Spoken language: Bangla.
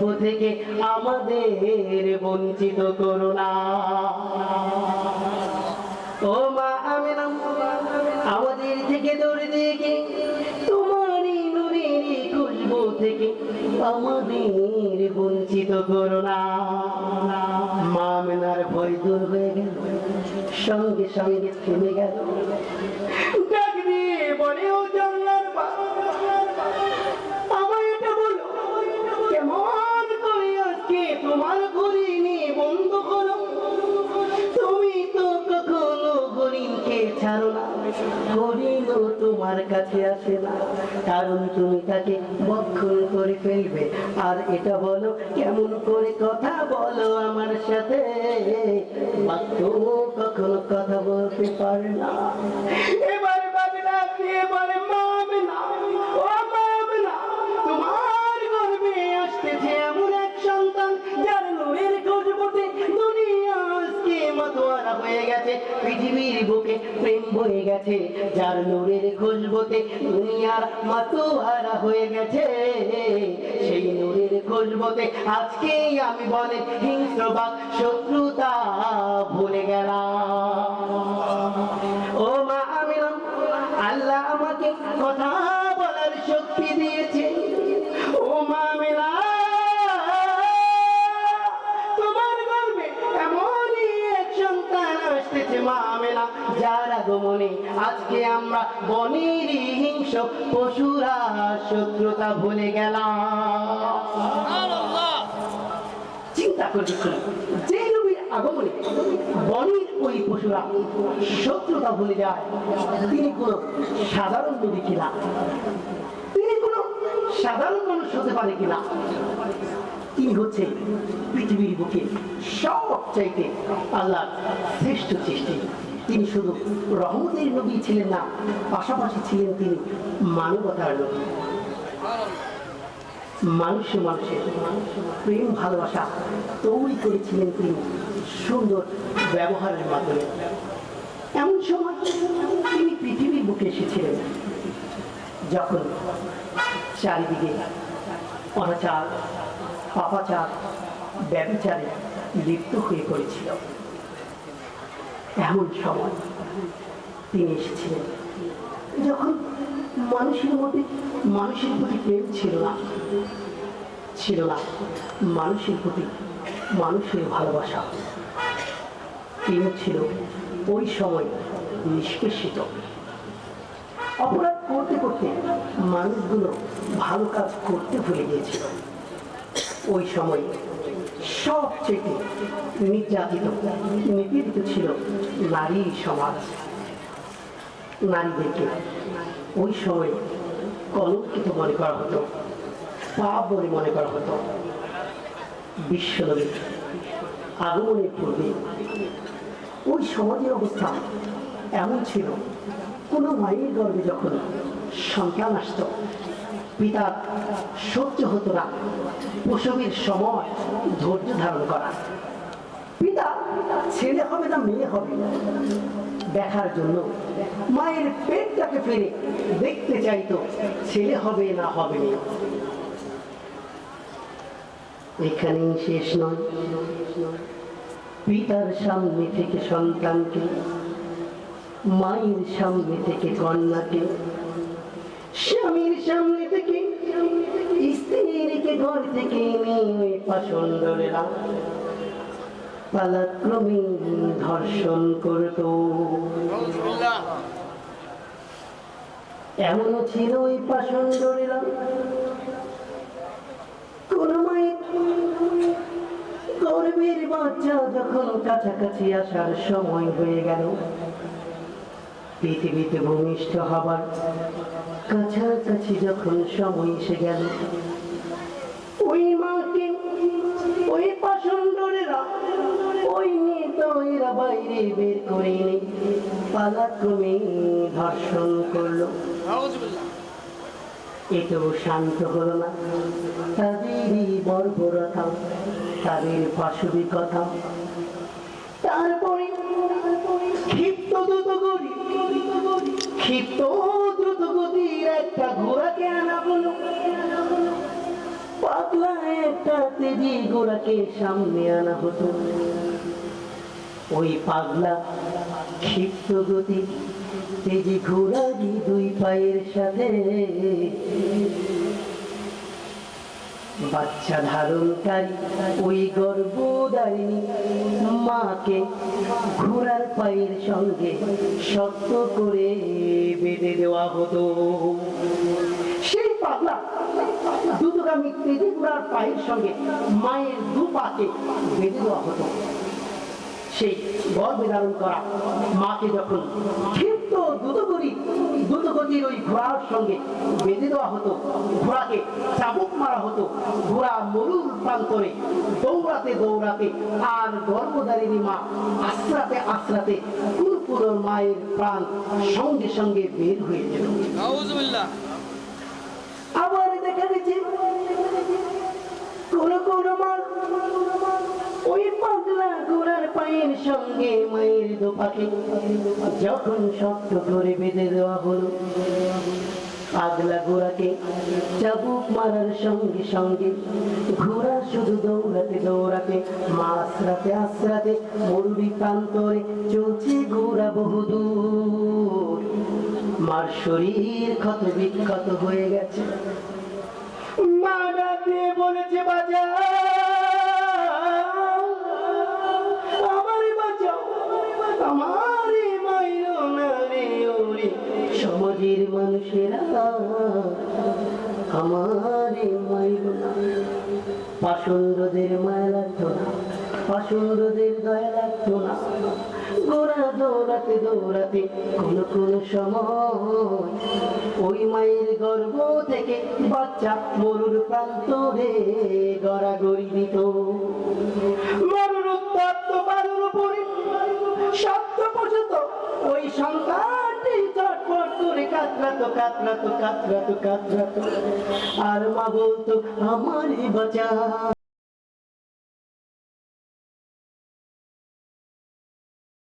সভ্য থেকে আমাদের বঞ্চিত করো না। ও মা আমি আমাদের থেকে দৌড়ে দিকে তোমারই নুরের খুশবু থেকে আমাদের বঞ্চিত করো না। মা মেনার ভয় দূর হয়ে গেল, সঙ্গে সঙ্গে থেমে গেল। ডাক দিয়ে বলে, ও জানলার আমার কাছে আসে না। কারণ তুমি তাকে বক্ষণ করে ফেলবে। আর এটা বলো, কেমন করে কথা বলো আমার সাথে? কখনো কথা বলতে পারে না। এবার যার নূরের খুশবুতে দুনিয়ার মাতোয়ারা হয়ে গেছে, সেই নূরের খুশবুতে আজকেই আমি বলে হিংস্র বা শত্রুতা ভুলে গেলাম। শত্রুতা ভুলে গেলাম। চিন্তা করে যে নবীর আগমনে বনের ওই পশুরা শত্রুতা ভুলে যায়, তিনি কোনো সাধারণ তিনি কোনো সাধারণ মানুষ হতে পারে কিনা? তিনি হচ্ছে পৃথিবীর বুকে সব চাইতে আল্লাহ শ্রেষ্ঠ সৃষ্টি। তিনি শুধু রহমতের নবী ছিলেন না, পাশাপাশি ছিলেন তিনি মানবতার নবী। মানুষে মানুষের প্রেম, ভালোবাসা তৈরি করেছিলেন তিনি সুন্দর ব্যবহারের মাধ্যমে। এমন সময় তিনি পৃথিবীর বুকে এসেছিলেন, যখন চারিদিকে। অনাচার, পাপাচার ব্যবচারে লিপ্ত হয়ে পড়েছিল। এমন সময় তিনি এসেছিলেন। যখন মানুষের মধ্যে, মানুষের প্রতি প্রেম ছিল না ছিল না, মানুষের প্রতি মানুষের ভালোবাসা। তিনি ছিল ওই সময় নিষ্পেষিত। অপরাধ করতে করতে মানুষগুলো ভালো কাজ করতে ভুলে গিয়েছিল। ওই সময় সবচেয়ে নির্যাতিত, নিপীড়িত ছিল নারী সমাজ। নারীদেরকে ওই সময় কলঙ্কিত মনে করা হতো, পাপ বলে মনে করা হতো। বিশ্বনবী আগমনের পূর্বে ওই সমাজের অবস্থা এমন ছিল, কোনো মায়ের গর্বে যখন সন্তান আসতো। পিতার সহ্য হতো না। প্রসবের সময় ধৈর্য ধারণ করা। পিতা ছেলে হবে না মেয়ে হবে? দেখার জন্য মায়ের পেটটাকে ফেলে দেখতে চাইতো, ছেলে হবে না হবে? এখানেই শেষ নয়। পিতার সামনে থেকে সন্তানকে, মায়ের সামনে থেকে কন্যাকে স্বামীর সামনে থেকে স্ত্রীকে ঘর থেকে নিয়ে পাচন্ডরেরা পালাক্রমে ধর্ষণ করত। এমনও ছিল ওই পাচন্ডরেরা কোন মায়ের গর্বের বাচ্চা যখন কাছাকাছি আসার সময় হয়ে গেল পৃথিবীতে ভূমিষ্ঠ হবার কাছাকাছি যখন সময় এসে গেল, ওই মাকে, ওই পাষণ্ডরেরা ওই বাইরে বের করে পালাক্রমে ধর্ষণ করল। এতেও শান্ত হলো না। তাদেরই বর্বরতা, তাদের পাশবিকতা, তারপরে ক্ষিপ্ত একটা একটা তেজি ঘোড়াকে সামনে আনা হতো। ওই পাগলা তেজি দুই সাথে বাচ্চা ধারণকারী, ওই গর্ভধারিণী মাকে ঘোড়ার পায়ের সঙ্গে শক্ত করে বেঁধে দেওয়া হতো। সেই পাগলা দ্রুতগামী মিত্রে ঘোড়ার পায়ের সঙ্গে মায়ের দু পাকে বেঁধে দেওয়া হতো। সেই গর্ভে ধারণ করা মাকে যখন ক্ষিপ্ত দ্রুতগতি, দ্রুতগতির ওই ঘোড়ার সঙ্গে বেঁধে দেওয়া হতো, ঘোড়াকে চাবুক মারা হতো, ঘোড়া মরুর প্রান্তরে দৌড়াতে দৌড়াতে আর গর্ভধারিণী মা আশ্রাতে আশ্রাতে কুরপুরোর মায়ের প্রাণ সঙ্গে সঙ্গে বের হয়ে যেত নাউজুবিল্লাহ আবার দেখা গেছে কোন কোন মা ওই পাগলা ঘোড়ার পায়ের সঙ্গে দোপাকে যখন শক্ত করে বেঁধে দেওয়া হলো পাগলা ঘোড়াকে চাবুক মারার সঙ্গে সঙ্গে, ঘোড়া শুধু দৌড়াতে দৌড়াতে আশ্রাতে মরুরি প্রান্তরে চলছে ঘোড়া বহুদূর। মার শরীর ক্ষত বিক্ষত হয়ে গেছে। বলেছে বাজা সমাজের মানুষেরা মাইরো না। লাগতো না দয়া লাগতো না। গোড়া দৌড়াতে দৌড়াতে কোন কোন সময় ওই মায়ের গর্ভ থেকে বাচ্চা মরুর প্রান্তরে গড়াগড়ি দিত। মরুর উত্তপ্ত বালুর উপরে ওই করে কাতরাতো কাতরাতো কাতরাতো কাতরাতো আর মা বলতো আমারই বাচ্চা